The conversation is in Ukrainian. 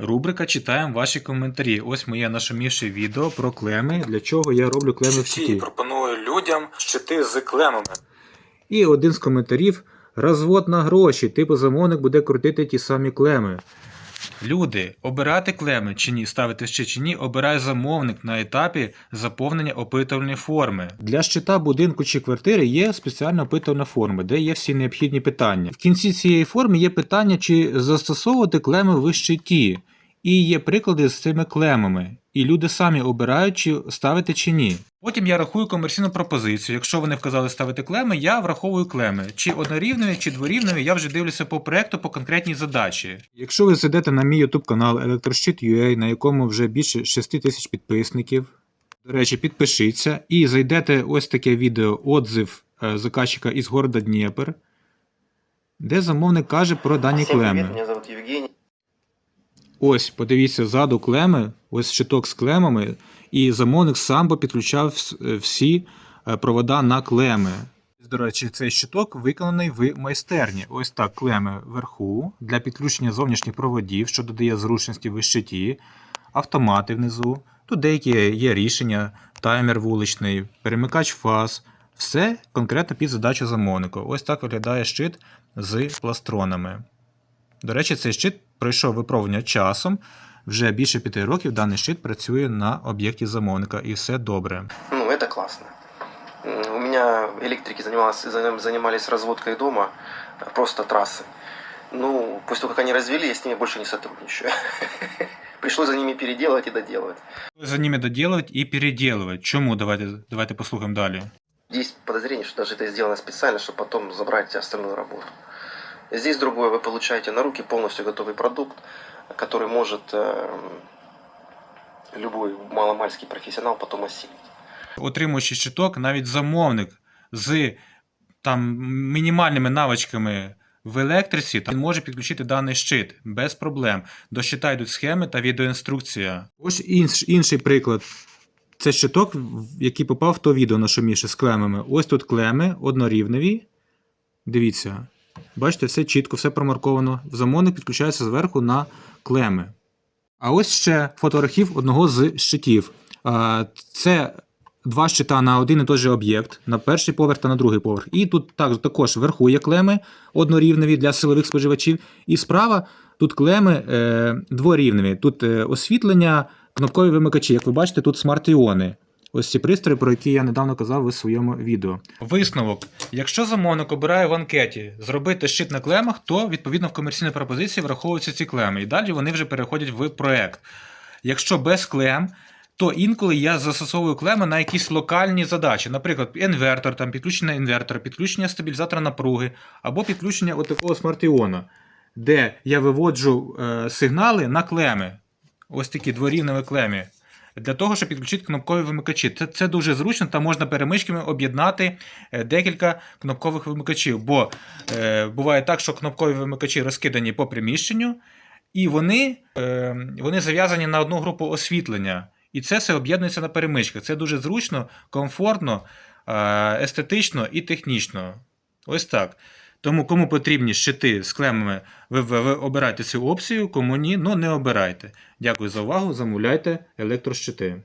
Рубрика Читаємо ваші коментарі. Ось моє нашумівше відео про клеми. Для чого я роблю клеми в сіті. Пропоную людям щити з клемами. І один з коментарів: розвод на гроші, типу замовник буде крутити ті самі клеми. Люди, обирати клеми чи ні, ставити ще чи ні, обирає замовник на етапі заповнення опитувальної форми. Для щита будинку чи квартири є спеціальна опитувальна форма, де є всі необхідні питання. В кінці цієї форми є питання, чи застосовувати клеми в щиті. І є приклади з цими клемами. І люди самі обирають, чи ставити чи ні. Потім я рахую комерційну пропозицію. Якщо вони вказали ставити клеми, я враховую клеми. Чи однорівневі, чи дворівневі, я вже дивлюся по проекту по конкретній задачі. Якщо ви зайдете на мій YouTube канал Електрощит.ua, на якому вже більше 6 тисяч підписників, до речі, підпишіться і зайдете ось таке відео отзив е, заказчика із города Дніпр, де замовник каже про дані клеми. привет, меня зовут Евгений. Ось, подивіться ззаду клеми, ось щиток з клемами, і замовник сам підключав всі е, провода на клеми. До речі, цей щиток виконаний в майстерні. Ось так клеми вверху для підключення зовнішніх проводів, що додає зручності в щиті, автомати внизу. Тут деякі є рішення, таймер вуличний, перемикач фаз. Все конкретно під задачу замовника. Ось так виглядає щит з пластронами. До речі, цей щит пройшов випробування часом. Вже більше п'яти років даний щит працює на об'єкті замовника, і все добре. Ну, это классно. М, У меня электрики занималась, заним- занимались разводкой дома, э, просто трассы. Ну, после того, как они развели, я с ними больше не сотрудничаю. Пришлось за ними переделывать и доделывать. За ними доділувати і переділувати. Чому? Давайте, давайте послухаємо далі. Есть подозрение, что даже это сделано специально, чтобы потом забрать остальную работу. Здесь другое, вы получаете на руки полностью готовый продукт, который может э, любой маломальский профессионал потом осилить. Отримуючи щиток, навіть замовник з там мінімальними навичками в електриці, він може підключити даний щит без проблем. До щита йдуть схеми та відеоінструкція. Ось інш, інший приклад. Це щиток, в- який попав в то відео на шуміше з клемами. Ось тут клеми однорівневі. Дивіться. Бачите, все чітко, все промарковано. Замовник підключається зверху на клеми. А ось ще фотоархів одного з щитів. Це два щита на один і той же об'єкт, на перший поверх та на другий поверх. І тут також вверху є клеми однорівневі для силових споживачів. І справа тут клеми е, дворівневі. Тут е, освітлення, кнопкові вимикачі. Як ви бачите, тут смарт-іони. Ось ці пристрої, про які я недавно казав у своєму відео. Висновок: якщо замовник обирає в анкеті зробити щит на клемах, то відповідно в комерційній пропозиції враховуються ці клеми, і далі вони вже переходять в проект. Якщо без клем, то інколи я застосовую клеми на якісь локальні задачі, наприклад, інвертор, там підключення інвертора, підключення стабілізатора напруги або підключення от такого смарт-іона, де я виводжу е, сигнали на клеми. Ось такі дворівневі клеми. Для того, щоб підключити кнопкові вимикачі. Це, це дуже зручно, там можна перемичками об'єднати е, декілька кнопкових вимикачів. Бо е, буває так, що кнопкові вимикачі розкидані по приміщенню, і вони, е, вони зав'язані на одну групу освітлення. І це все об'єднується на перемичках. Це дуже зручно, комфортно, естетично і технічно. Ось так. Тому кому потрібні щити з клемами, ви, ви, ви обирайте цю опцію, кому ні, ну не обирайте. Дякую за увагу, замовляйте електрощити.